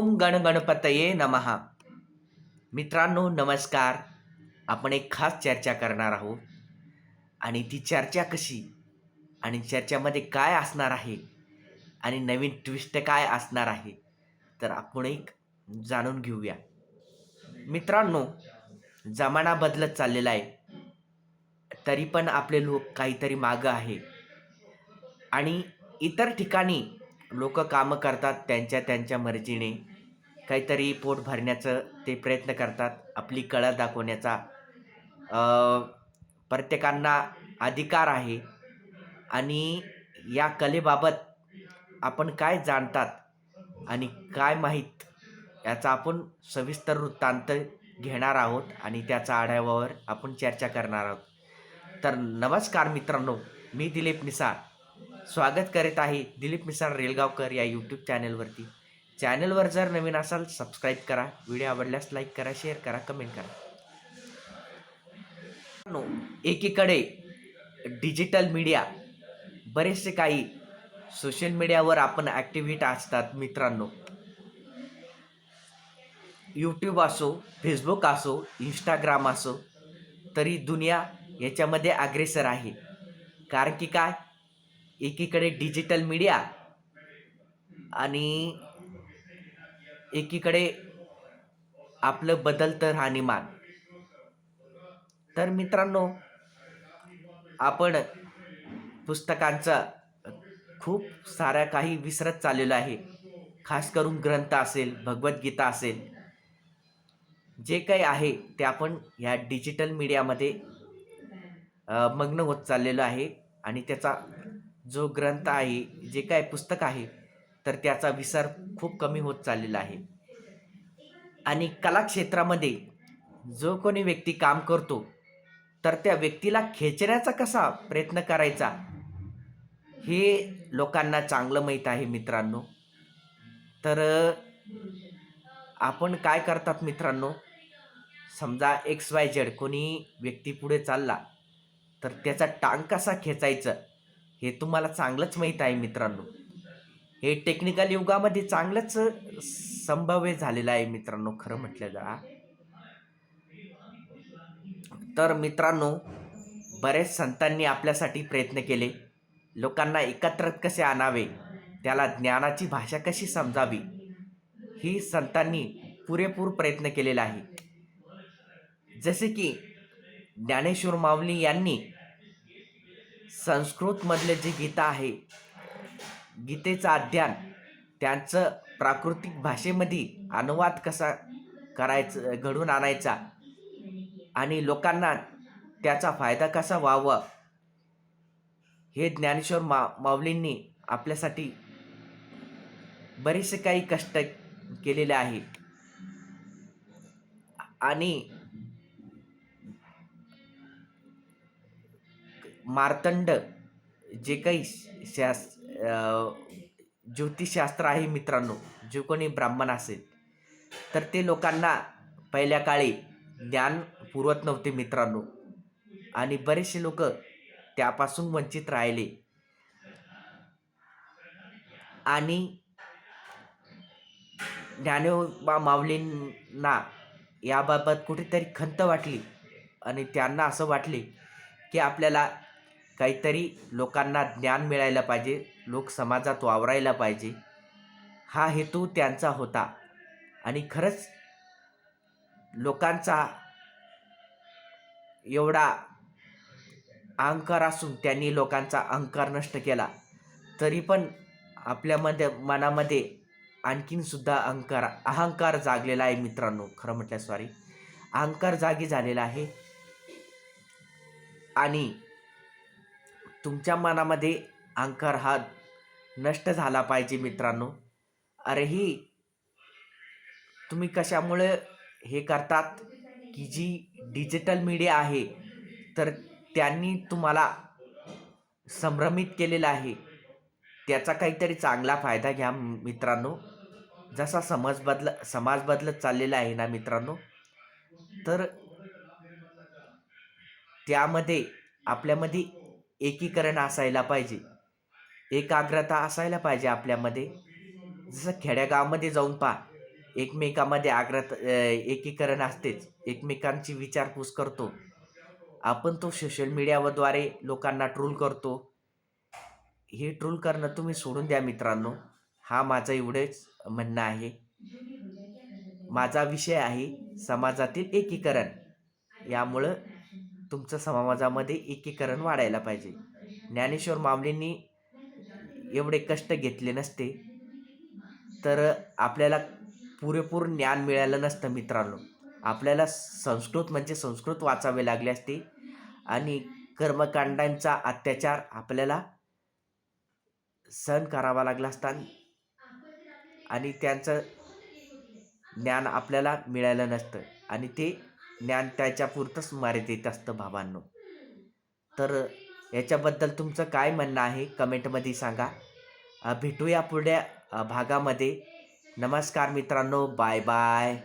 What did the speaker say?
ओम गण गणपतये नमहा मित्रांनो नमस्कार. आपण एक खास चर्चा करणार आहोत. आणि ती चर्चा कशी? आणि चर्चामध्ये काय असणार आहे? आणि नवीन ट्विस्ट काय असणार आहे? तर आपण एक जाणून घेऊया. मित्रांनो जमाना बदलत चाललेला आहे. तरी पण आपले लोक काहीतरी मागं आहे. आणि इतर ठिकाणी लोक कामं करतात त्यांच्या त्यांच्या मर्जीने. काहीतरी पोट भरण्याचं ते प्रयत्न करतात आपली कळा दाखवण्याचा. प्रत्येकांना अधिकार आहे आणि या कलेबाबत आपण काय जाणतात आणि काय माहीत याचा आपण सविस्तर वृत्तांत घेणार आहोत आणि त्याचा आढाव्यावर आपण चर्चा करणार आहोत. तर नमस्कार मित्रांनो मी दिलीप निसार स्वागत करीत आहे दिलीप मिसाळ रेलगावकर या यूट्यूब चॅनलवरती चॅनलवर जर नवीन असाल सबस्क्राईब करा. व्हिडिओ आवडल्यास लाईक करा शेअर करा कमेंट करा. एकीकडे डिजिटल मीडिया बरेचसे काही सोशल मीडियावर आपण ॲक्टिव्हिट असतात मित्रांनो. यूट्यूब असो फेसबुक असो इंस्टाग्राम असो तरी दुनिया याच्यामध्ये अग्रेसर आहे. कारण की काय? एकीकडे डिजिटल मीडिया आणि एकीकडे आपलं बदलतं राहणीमान. तर मित्रांनो आपण पुस्तकांचा खूप साऱ्या काही विसरत चाललेलो आहे. खास करून ग्रंथ असेल भगवद्गीता असेल जे काही आहे ते आपण ह्या डिजिटल मीडियामध्ये मग्न होत चाललेलो आहे. आणि त्याचा जो ग्रंथ आहे जे काय पुस्तक आहे तर त्याचा विसर खूप कमी होत चाललेला आहे. आणि कलाक्षेत्रामध्ये जो कोणी व्यक्ती काम करतो तर त्या व्यक्तीला खेचण्याचा कसा प्रयत्न करायचा हे लोकांना चांगलं माहीत आहे मित्रांनो. तर आपण काय करतात मित्रांनो? समजा एक्स वाय झेड कोणी व्यक्ती पुढे चालला तर त्याचा टांग कसा खेचायचं हे तुम्हाला चांगलंच माहीत आहे मित्रांनो. हे टेक्निकल युगामध्ये चांगलंच संभाव्य झालेलं आहे मित्रांनो खरं म्हटलं जा तर मित्रांनो बरेच संतांनी आपल्यासाठी प्रयत्न केले. लोकांना एकत्र कसे आणावे त्याला ज्ञानाची भाषा कशी समजावी ही संतांनी पुरेपूर प्रयत्न केलेला आहे. जसे की ज्ञानेश्वर माऊली यांनी संस्कृतमधले जे गीता आहे गीतेचं अध्ययन त्यांचं प्राकृतिक भाषेमध्ये अनुवाद कसा करायचं घडून आणायचा आणि लोकांना त्याचा फायदा कसा व्हावा हे ज्ञानेश्वर मा माऊलींनी आपल्यासाठी बरेचसे काही कष्ट केलेले आहे. आणि मार्तंड जे काही शास ज्योतिषशास्त्र आहे मित्रांनो. जो कोणी ब्राह्मण असेल तर ते लोकांना पहिल्या काळी ज्ञान पुरवत नव्हते मित्रांनो. आणि बरेचसे लोक त्यापासून वंचित राहिले. आणि ज्ञानोबा माऊलींना याबाबत कुठेतरी खंत वाटली. आणि त्यांना असं वाटले की आपल्याला काहीतरी लोकांना ज्ञान मिळायला पाहिजे लोक समाजात वावरायला पाहिजे. हा हेतू त्यांचा होता. आणि खरंच लोकांचा एवढा अहंकार असून त्यांनी लोकांचा अहंकार नष्ट केला तरी पण आपल्यामध्ये मनामध्ये आणखीन सुद्धा अहंकार अहंकार जागलेला आहे मित्रांनो. खरं म्हटलं सॉरी अहंकार जागी झालेला आहे. आणि तुमच्या मनामध्ये अहंकार हा नष्ट झाला पाहिजे मित्रांनो. अरे ही तुम्ही कशामुळे हे करतात की जी डिजिटल मीडिया आहे तर त्यांनी तुम्हाला संभ्रमित केलेलं आहे. त्याचा काहीतरी चांगला फायदा घ्या मित्रांनो. जसा समज बदल समाज बदलत चाललेला आहे ना मित्रांनो. तर त्यामध्ये आपल्यामध्ये एकीकरण असायला पाहिजे. एकाग्रता असायला पाहिजे आपल्यामध्ये. जसं खेड्यागावामध्ये जाऊन पहा एकमेकामध्ये आग्रत एकीकरण असतेच. एकमेकांची विचारपूस करतो. आपण तो सोशल मीडियाद्वारे लोकांना ट्रोल करतो. हे ट्रोल करणं तुम्ही सोडून द्या मित्रांनो. हा माझं एवढेच म्हणणं आहे. माझा विषय आहे समाजातील एकीकरण. यामुळं तुमचं समाजामध्ये एकीकरण वाढायला पाहिजे. ज्ञानेश्वर माऊलींनी एवढे कष्ट घेतले नसते तर आपल्याला पुरेपूर ज्ञान मिळालं नसतं मित्रांनो. आपल्याला संस्कृत म्हणजे संस्कृत वाचावे लागले असते आणि कर्मकांडांचा अत्याचार आपल्याला सहन करावा लागला असता आणि त्यांचं ज्ञान आपल्याला मिळालं नसतं आणि ते ज्ञान त्याच्यापुरतंच मर्यादित असतं भावांनो. तर याच्याबद्दल तुमचं काय म्हणणं आहे? कमेंटमध्ये सांगा. भेटूया पुढल्या भागामध्ये. नमस्कार मित्रांनो. Bye bye.